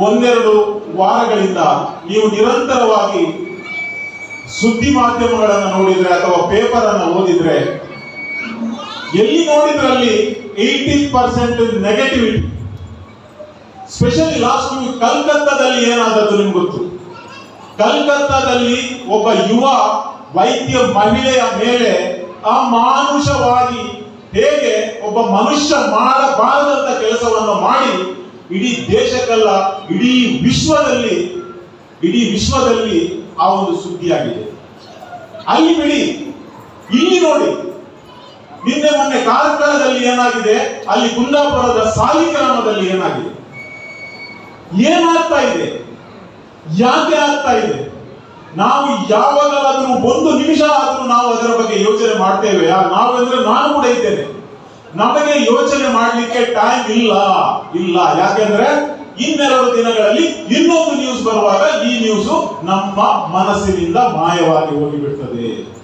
ಒಂದೆರಡು ವಾರಗಳಿಂದ ನೀವು ನಿರಂತರವಾಗಿ ಸುದ್ದಿ ಮಾಧ್ಯಮಗಳನ್ನು ನೋಡಿದ್ರೆ ಅಥವಾ ಪೇಪರ್ ಅನ್ನು ಓದಿದ್ರೆ, ಎಲ್ಲಿ ನೋಡಿದ್ರಲ್ಲಿ eighty percent negativity specially last week ಕಲ್ಕತ್ತಾದಲ್ಲಿ ಏನಾದದ್ದು ನಿಮ್ಗೆ ಗೊತ್ತು? ಕಲ್ಕತ್ತಾದಲ್ಲಿ ಒಬ್ಬ ಯುವ ವೈದ್ಯ ಮಹಿಳೆಯ ಮೇಲೆ ಅಮಾನುಷವಾಗಿ ಹೇಗೆ ಒಬ್ಬ ಮನುಷ್ಯ ಮಾಡಬಾರದಂತ ಕೆಲಸವನ್ನು ಮಾಡಿ ಇಡೀ ದೇಶಕ್ಕಲ್ಲ, ಇಡೀ ವಿಶ್ವದಲ್ಲಿ ಇಡೀ ವಿಶ್ವದಲ್ಲಿ ಆ ಒಂದು ಸುದ್ದಿಯಾಗಿದೆ. ಅಲ್ಲಿ ಬಿಡಿ, ಇಲ್ಲಿ ನೋಡಿ. ನಿನ್ನೆ ಮೊನ್ನೆ ಕಾರ್ಕಳದಲ್ಲಿ ಏನಾಗಿದೆ? ಅಲ್ಲಿ ಕುಂದಾಪುರದ ಸಾಲಿ ಗ್ರಾಮದಲ್ಲಿ ಏನಾಗಿದೆ? ಏನಾಗ್ತಾ ಇದೆ? ಯಾಕೆ ಆಗ್ತಾ ಇದೆ? ನಾವು ಯಾವಾಗಲಾದರೂ ಒಂದು ನಿಮಿಷ ಆದರೂ ನಾವು ಅದರ ಬಗ್ಗೆ ಯೋಚನೆ ಮಾಡ್ತೇವೆ ಆ ನಾವು ಅಂದ್ರೆ ನಾನು ಕೂಡ ಇದ್ದೇನೆ. ನಮಗೆ ಯೋಚನೆ ಮಾಡಲಿಕ್ಕೆ ಟೈಮ್ ಇಲ್ಲ. ಇಲ್ಲ. ಯಾಕೆಂದ್ರೆ ಇನ್ನೆರಡು ದಿನಗಳಲ್ಲಿ ಇನ್ನೊಂದು ನ್ಯೂಸ್ ಬರುವಾಗ ಈ ನ್ಯೂಸ್ ನಮ್ಮ ಮನಸ್ಸಿನಿಂದ ಮಾಯವಾಗಿ ಹೋಗಿಬಿಡ್ತದೆ.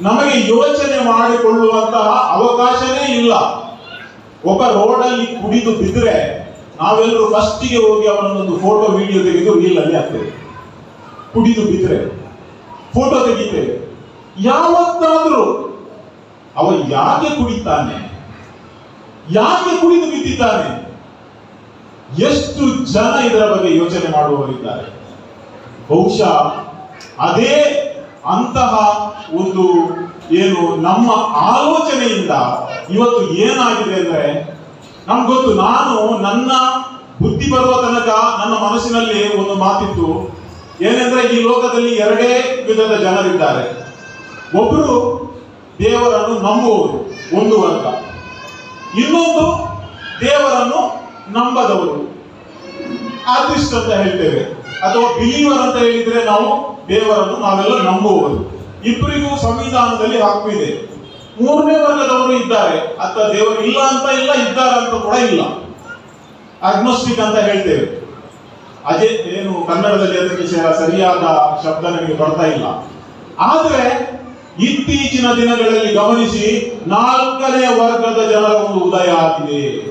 ನಮಗೆ ಯೋಚನೆ ಮಾಡಿಕೊಳ್ಳುವಂತಹ ಅವಕಾಶನೇ ಇಲ್ಲ. ಒಬ್ಬ ರೋಡಲ್ಲಿ ಕುಡಿದು ಬಿದ್ದರೆ ನಾವೆಲ್ಲರೂ ಫಸ್ಟಿಗೆ ಹೋಗಿ ಅವನೊಂದು ಫೋಟೋ ವಿಡಿಯೋ ತೆಗೆದು ರೀಲ್ ಅಲ್ಲಿ ಹಾಕ್ತೇವೆ. ಕುಡಿದು ಬಿದ್ದರೆ ಫೋಟೋ ತೆಗಿತೇವೆ. ಯಾವತ್ತಾದ್ರೂ ಅವ ಯಾಕೆ ಕುಡಿತಾನೆ? ಯಾಕೆ ಕುಡಿದು ಬಿದ್ದಿದ್ದಾನೆ ಎಷ್ಟು ಜನ ಇದರ ಬಗ್ಗೆ ಯೋಚನೆ ಮಾಡುವವರಿದ್ದಾರೆ? ಬಹುಶಃ ಅದೇ ಅಂತಹ ಒಂದು ಏನು ನಮ್ಮ ಆಲೋಚನೆಯಿಂದ ಇವತ್ತು ಏನಾಗಿದೆ ಅಂದ್ರೆ, ನಮ್ಗೆ ಗೊತ್ತು, ನಾನು ನನ್ನ ಬುದ್ಧಿ ಬರುವ ತನಕ ನನ್ನ ಮನಸ್ಸಿನಲ್ಲಿ ಒಂದು ಮಾತಿತ್ತು. ಏನೆಂದ್ರೆ ಈ ಲೋಕದಲ್ಲಿ ಎರಡೇ ವಿಧದ ಜನರಿದ್ದಾರೆ. ಒಬ್ಬರು ದೇವರನ್ನು ನಂಬುವವರು, ಒಂದು ವರ್ಗ. ಇನ್ನೊಂದು ದೇವರನ್ನು ನಂಬದವರು. ಆರ್ಟಿಸ್ಟ್ ಅಂತ ಹೇಳ್ತೇವೆ. ಅಥವಾ ಬಿಲೀವರ್ ಅಂತ ಹೇಳಿದ್ರೆ ನಾವು ದೇವರನ್ನು ನಾವೆಲ್ಲ ನಂಬುವವರು. ಇಬ್ಬರಿಗೂ ಸಂವಿಧಾನದಲ್ಲಿ ಹಕ್ಕು ಇದೆ. ಮೂರನೇ ವರ್ಗದವರು ಇದ್ದಾರೆ. ಅತ್ತ ದೇವರು ಇಲ್ಲ ಅಂತ ಇಲ್ಲ, ಇದ್ದಾರೆ ಅಂತ ಕೂಡ ಇಲ್ಲ. ಅಗ್ನೋಸ್ಟಿಕ್ ಅಂತ ಹೇಳ್ತೇವೆ. ಅದೇ ಏನು ಕನ್ನಡದಲ್ಲಿ ಅದಕ್ಕೆ ಸರಿಯಾದ ಶಬ್ದ ನನಗೆ ಬರ್ತಾ ಇಲ್ಲ. ಆದ್ರೆ ಇತ್ತೀಚಿನ ದಿನಗಳಲ್ಲಿ ಗಮನಿಸಿ ನಾಲ್ಕನೇ ವರ್ಗದ ಜನರ ಒಂದು ಉದಯ ಆಗಿದೆ.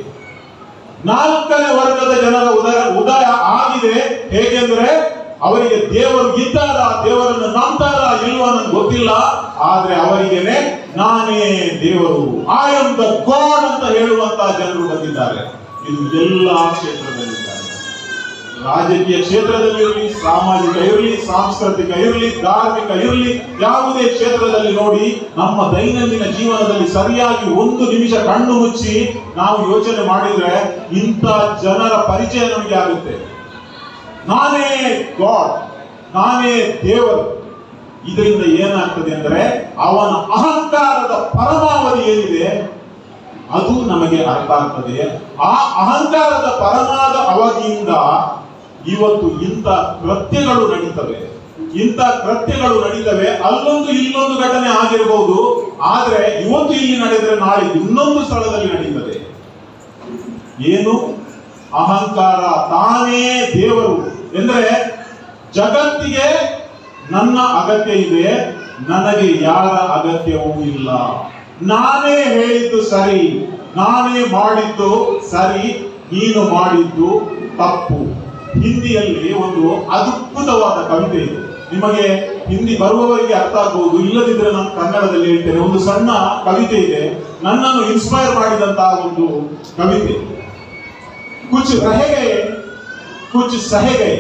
ನಾಲ್ಕನೇ ವರ್ಗದ ಜನರ ಉದಯ ಉದಯ ಆಗಿದೆ. ಹೇಗೆಂದ್ರೆ ಅವರಿಗೆ ದೇವರು ಇದ್ದಾರ, ದೇವರನ್ನು ನಂಬ್ತಾರ ಇಲ್ವಾ ನನಗೆ ಗೊತ್ತಿಲ್ಲ. ಆದ್ರೆ ಅವರಿಗೆನೆ ನಾನೇ ದೇವರು. ಆಯಂತ ದ ಅಂತ ಹೇಳುವಂತಹ ಜನರು ಬಂದಿದ್ದಾರೆ. ಇದು ಎಲ್ಲಾ ಕ್ಷೇತ್ರದಲ್ಲಿದ್ದಾರೆ ರಾಜಕೀಯ ಕ್ಷೇತ್ರದಲ್ಲಿ ಇರಲಿ, ಸಾಮಾಜಿಕ ಇರಲಿ, ಸಾಂಸ್ಕೃತಿಕ ಇರಲಿ, ಧಾರ್ಮಿಕ ಇರಲಿ, ಯಾವುದೇ ಕ್ಷೇತ್ರದಲ್ಲಿ ನೋಡಿ ನಮ್ಮ ದೈನಂದಿನ ಜೀವನದಲ್ಲಿ ಸರಿಯಾಗಿ ಒಂದು ನಿಮಿಷ ಕಣ್ಣು ಮುಚ್ಚಿ ನಾವು ಯೋಚನೆ ಮಾಡಿದ್ರೆ ಇಂಥ ಜನರ ಪರಿಚಯ ನಮಗೆ ಆಗುತ್ತೆ. ನಾನೇ ಗಾಡ್, ನಾನೇ ದೇವರು. ಇದರಿಂದ ಏನಾಗ್ತದೆ ಅಂದ್ರೆ ಅವನ ಅಹಂಕಾರದ ಪರಮಾವಧಿ ಏನಿದೆ, ಅದು ನಮಗೆ ಅರ್ಥ ಆಗ್ತದೆ. ಆ ಅಹಂಕಾರದ ಪರಮಾದ ಅವಧಿಯಿಂದ ಇವತ್ತು ಇಂಥ ಕೃತ್ಯಗಳು ನಡೀತವೆ. ಇಂಥ ಕೃತ್ಯಗಳು ನಡೀತವೆ. ಅಲ್ಲೊಂದು ಇಲ್ಲೊಂದು ಘಟನೆ ಆಗಿರಬಹುದು ಆದ್ರೆ ಇವತ್ತು ಇಲ್ಲಿ ನಡೆದ್ರೆ ನಾಳೆ ಇನ್ನೊಂದು ಸ್ಥಳದಲ್ಲಿ ನಡೀತದೆ. ಏನು? ಅಹಂಕಾರ ತಾನೇ ದೇವರು. ಎಂದ್ರೆ ಜಗತ್ತಿಗೆ ನನ್ನ ಅಗತ್ಯ ಇದೆ. ನನಗೆ ಯಾರ ಅಗತ್ಯವೂ ಇಲ್ಲ. ನಾನೇ ಹೇಳಿದ್ದು ಸರಿ. ನಾನೇ ಮಾಡಿದ್ದು ಸರಿ. ನೀನು ಮಾಡಿದ್ದು ತಪ್ಪು. ಹಿಂದಿಯಲ್ಲಿ ಒಂದು ಅದ್ಭುತವಾದ ಕವಿತೆ ಇದೆ ನಿಮಗೆ ಹಿಂದಿ ಬರುವವರಿಗೆ ಅರ್ಥ ಆಗಬಹುದು ಇಲ್ಲದಿದ್ರೆ ನಾನು ಕನ್ನಡದಲ್ಲಿ ಹೇಳ್ತೇನೆ ಒಂದು ಸಣ್ಣ ಕವಿತೆ ಇದೆ ನನ್ನನ್ನು ಇನ್ಸ್ಪೈರ್ ಮಾಡಿದಂತಹ ಒಂದು ಕವಿತೆ कुछ रह गए कुछ सह गए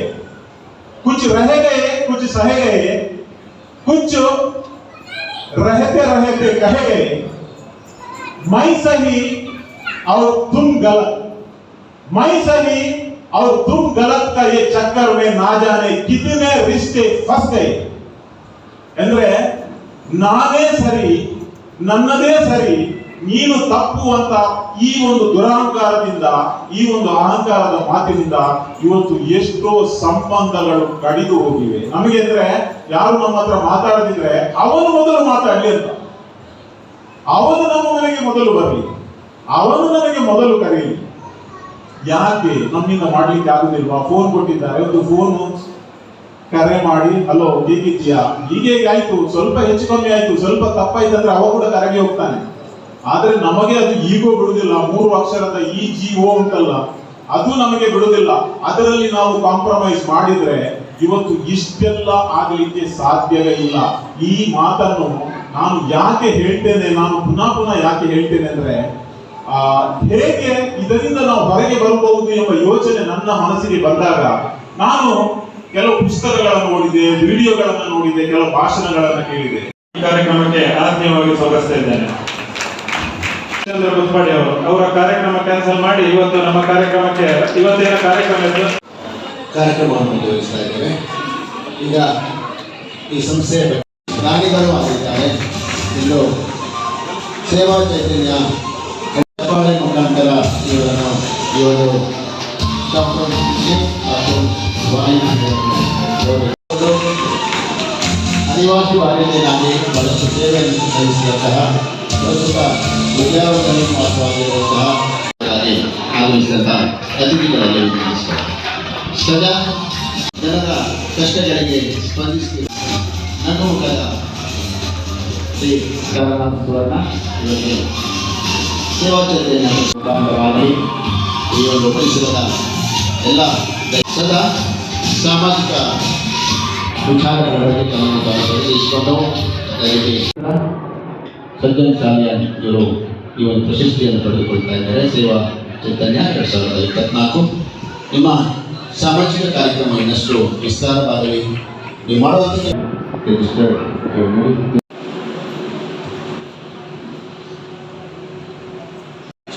कुछ रह गए कुछ सह गए कुछ रहते रहते कह गए मैं सही और तुम गलत मैं सही और तुम गलत का ये चक्कर में ना जाने कितने रिश्ते फंस गए ಅಂದ್ರೆ ನಾನೇ ಸರಿ ನನ್ನದೇ ಸರಿ ನೀನು ತಪ್ಪು ಅಂತ ಈ ಒಂದು ದುರಹಂಕಾರದಿಂದ ಈ ಒಂದು ಅಹಂಕಾರದ ಮಾತಿನಿಂದ ಇವತ್ತು ಎಷ್ಟೋ ಸಂಬಂಧಗಳು ಕಡಿದು ಹೋಗಿವೆ ನಮಗೆ ಅಂದ್ರೆ ಯಾರು ನಮ್ಮ ಹತ್ರ ಮಾತಾಡದಿದ್ರೆ ಅವನು ಮೊದಲು ಮಾತಾಡ್ಲಿ ಅಂತ ಅವನು ನಮ್ಮ ಮನೆಗೆ ಮೊದಲು ಬರಲಿ ಅವನು ನನಗೆ ಮೊದಲು ಕರೆಯಲಿ ಯಾಕೆ ನಮ್ಮಿಂದ ಮಾಡ್ಲಿಕ್ಕೆ ಆಗುದಿಲ್ವಾ? ಫೋನ್ ಕೊಟ್ಟಿದ್ದಾರೆ. ಒಂದು ಫೋನ್ ಕರೆ ಮಾಡಿ ಹಲೋ ಹೇಗಿದ್ಯಾ ಹೀಗೆ ಆಯ್ತು. ಸ್ವಲ್ಪ ಹೆಚ್ಚು ಕಮ್ಮಿ ಆಯ್ತು. ಸ್ವಲ್ಪ ತಪ್ಪಾಯ್ತು ಅಂದ್ರೆ ಅವ ಕೂಡ ಕರೆಗೆ ಹೋಗ್ತಾನೆ. ಆದ್ರೆ ನಮಗೆ ಅದು ಈಗೋ ಬಿಡುದಿಲ್ಲ. ಮೂರು ಅಕ್ಷರದ ಈ, ಜಿ, ಓ ಉಂಟಲ್ಲ. ಅದು ನಮಗೆ ಬಿಡುದಿಲ್ಲ. ಅದರಲ್ಲಿ ನಾವು ಕಾಂಪ್ರಮೈಸ್ ಮಾಡಿದ್ರೆ ಇವತ್ತು ಇಷ್ಟೆಲ್ಲ ಆಗಲಿಕ್ಕೆ ಸಾಧ್ಯವೇ ಇಲ್ಲ. ಈ ಮಾತನ್ನು ನಾನು ಯಾಕೆ ಹೇಳ್ತೇನೆ? ನಾನು ಪುನಃ ಪುನಃ ಯಾಕೆ ಹೇಳ್ತೇನೆ ಅಂದ್ರೆ ಹೇಗೆ ಇದರಿಂದ ನಾವು ಹೊರಗೆ ಬರಬಹುದು ಎಂಬ ಯೋಚನೆ ನನ್ನ ಮನಸ್ಸಿಗೆ ಬಂದಾಗ ನಾನು ಕೆಲವು ಪುಸ್ತಕಗಳನ್ನು ನೋಡಿದೆ, ವಿಡಿಯೋಗಳನ್ನು ನೋಡಿದೆ, ಕೆಲವು ಭಾಷಣಗಳನ್ನು ಕೇಳಿದೆ. ಈ ಕಾರ್ಯಕ್ರಮಕ್ಕೆ ಆತ್ಮೀಯವಾಗಿ ಸ್ವಾಗತಿಸ್ತಾ ಇದ್ದೇನೆ. ಚಂದ್ರ ಅವರು, ಅವರ ಕಾರ್ಯಕ್ರಮ ಕ್ಯಾನ್ಸಲ್ ಮಾಡಿ ಇವತ್ತು ನಮ್ಮ ಕಾರ್ಯಕ್ರಮಕ್ಕೆ, ಇವತ್ತೇನ ಕಾರ್ಯಕ್ರಮ ಕಾರ್ಯಕ್ರಮವನ್ನು ನಿರ್ವಹಿಸ್ತಾ ಇದ್ದೇವೆ. ಈಗ ಈ ಸಂಸ್ಥೆಯ ಪ್ರಾಣಿಗಳು ಆಗಿದ್ದಾರೆ ಇನ್ನು ಸೇವಾ ಚೈತನ್ಯ ಇವರನ್ನು ಇವರು ಡಾಕ್ಟರ್ ಹಾಗೂ ವಾಯುದೇವರು ಆದಿವಾಸಿ ವಾರಿಯನ್ನಾಗಿ ಬಹಳಷ್ಟು ಸೇವೆಯನ್ನು ಸಲ್ಲಿಸಿದಂತಹ ಪ್ರಸ್ತುತ ವಿದ್ಯಾವರ್ಧನೆ ಮಾತ್ರವಾಗಿರುವಂತಹ ಹಾಗೆ ಆಗಮಿಸಿದಂತಹ ಅತಿಥಿಗಳಲ್ಲಿ ವಿನಂತಿಸುತ್ತೇನೆ. ಸದಾ ಜನರ ಕಷ್ಟಗಳಿಗೆ ಸ್ಪಂದಿಸಿ ನನ್ನ ಮುಖದ ಶ್ರೀ ಕರನಾಥ ಸುವರ್ಣ ಇವರಿಗೆ ಸೇವಾ ಚೈತನ್ಯ ಮುಖಾಂತರವಾಗಿ ಈ ಒಂದು ಪರಿಸರದ ಎಲ್ಲ ಸದಾ ಸಾಮಾಜಿಕ ವಿಚಾರಗಳ ಬಗ್ಗೆ ತಮ್ಮನ್ನು ತಾವು ತೊಡಗಿಸಿಕೊಂಡು ಸಜ್ಜನ್ ಸಾಲಿಯ ಇವರು ಈ ಒಂದು ಪ್ರಶಸ್ತಿಯನ್ನು ಪಡೆದುಕೊಳ್ತಾ ಇದ್ದಾರೆ. ಸೇವಾ ಚೈತನ್ಯ ಎರಡ್ ಸಾವಿರದ ಇಪ್ಪತ್ನಾಲ್ಕು. ನಿಮ್ಮ ಸಾಮಾಜಿಕ ಕಾರ್ಯಕ್ರಮ ಇನ್ನಷ್ಟು ವಿಸ್ತಾರವಾಗಲಿ. ನೀವು ಮಾಡುವಂಥ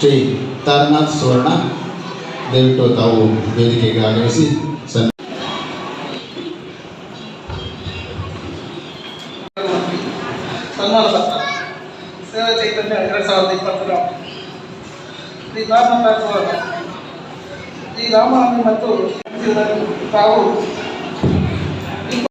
ಶ್ರೀ ತಾರನಾಥ್ ಸುವರ್ಣ ದಯವಿಟ್ಟು ತಾವು ವೇದಿಕೆಗೆ ಆಗಮಿಸಿ ಸನ್ ಸನ್ಮಾನ ಪತ್ರ ಸೇವಾ ಚೈತನ್ಯ ಎರಡು ಸಾವಿರದ ಇಪ್ಪತ್ತರ ಶ್ರೀ ರಾಮನಾಥ ಸುವರ್ಣ ಈ ರಾಮನವಮಿ ಮತ್ತು ತಾವು